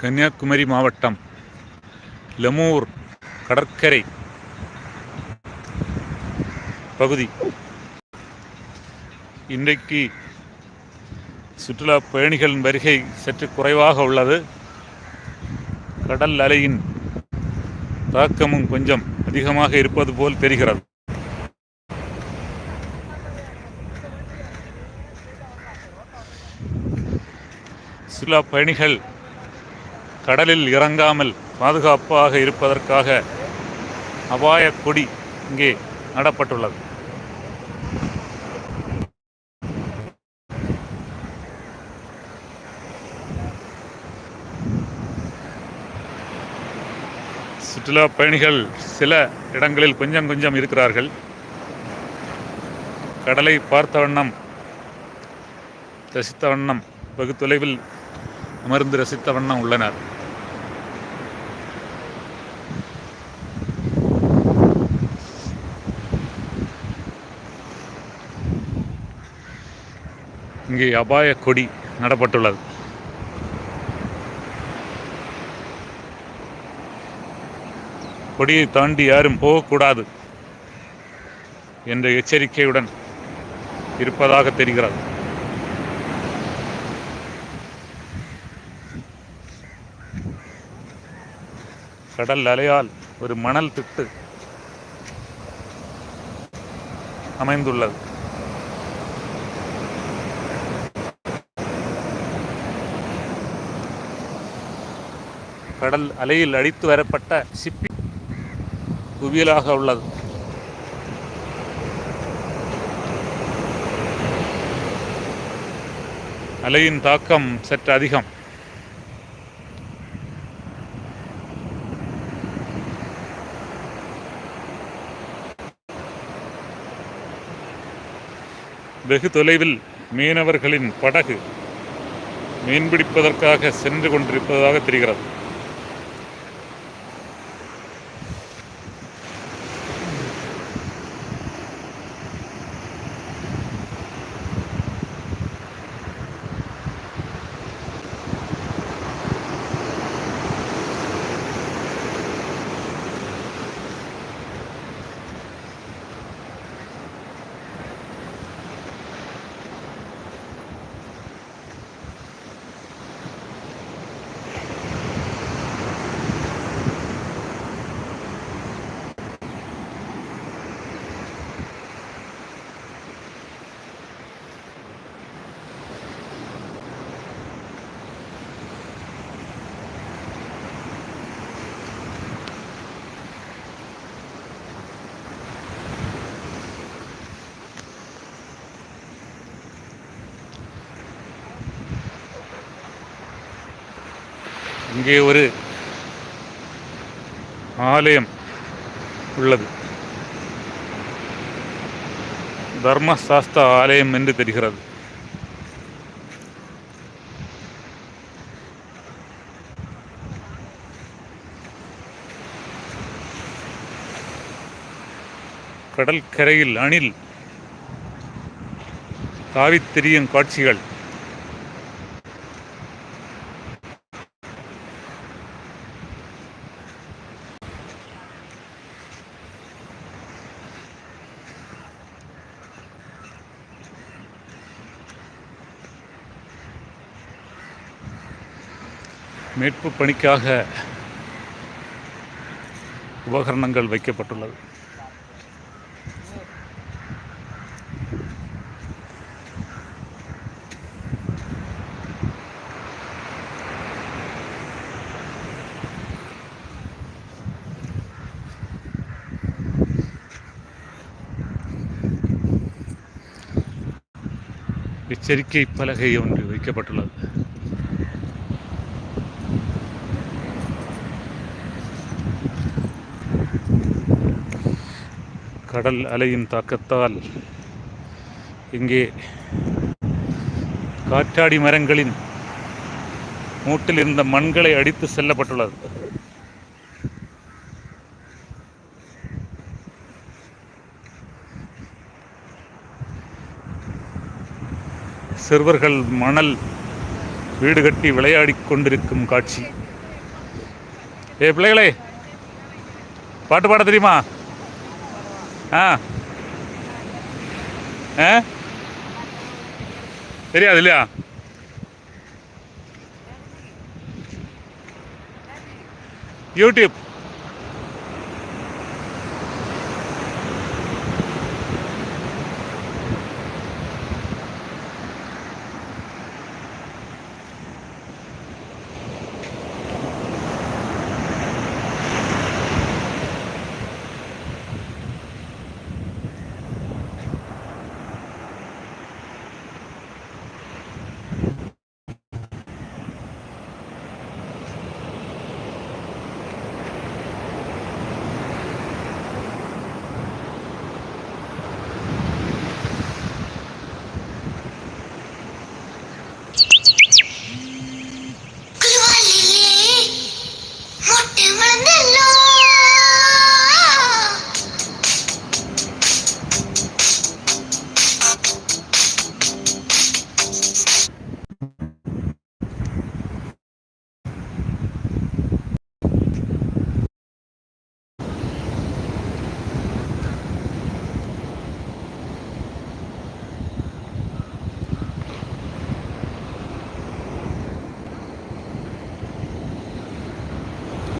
கன்னியாகுமரி மாவட்டம் லெமூர் கடற்கரை பகுதி. இன்றைக்கு சுற்றுலா பயணிகளின் வருகை சற்று குறைவாக உள்ளது. கடல் அலையின் தாக்கமும் கொஞ்சம் அதிகமாக இருப்பது போல் தெரிகிறது. சுற்றுலா பயணிகள் கடலில் இறங்காமல் பாதுகாப்பாக இருப்பதற்காக அபாய கொடி இங்கே நடப்பட்டுள்ளது. சுற்றுலா பயணிகள் சில இடங்களில் கொஞ்சம் கொஞ்சம் இருக்கிறார்கள். கடலை பார்த்த வண்ணம் ரசித்த வண்ணம் வெகு தொலைவில் அமர்ந்து ரசித்த வண்ணம் உள்ளனர். இங்கே அபாய கொடி நடப்பட்டுள்ளது. கொடியை தாண்டி யாரும் போகக்கூடாது என்ற எச்சரிக்கையுடன் இருப்பதாக தெரிகிறது. கடல் அலையால் ஒரு மணல் திட்டு அமைந்துள்ளது. கடல் அலையில் அடித்து வரப்பட்ட சிப்பி குவியலாக உள்ளது. அலையின் தாக்கம் சற்று அதிகம். வெகு தொலைவில் மீனவர்களின் படகு மீன்பிடிப்பதற்காக சென்று கொண்டிருப்பதாக தெரிகிறது. இங்கே ஒரு ஆலயம் உள்ளது. தர்மசாஸ்தா ஆலயம் என்று தெரிகிறது. கடற்கரையில் அணில் காவித்திரியும் காட்சிகள். மீட்பு பணிக்காக உபகரணங்கள் வைக்கப்பட்டுள்ளது. எச்சரிக்கை பலகை ஒன்று வைக்கப்பட்டுள்ளது. கடல் அலையின் தாக்கத்தால் இங்கே காற்றாடி மரங்களின் மூட்டில் இருந்த மண்களை அடித்து செல்லப்பட்டுள்ளது. சிறுவர்கள் மணல் வீடு கட்டி விளையாடிக் கொண்டிருக்கும் காட்சி. ஏ பிள்ளைகளே பாட்டு பாட தெரியுமா? ആ. ഏ? ശരിയാതില്ല യൂട്യൂബ്.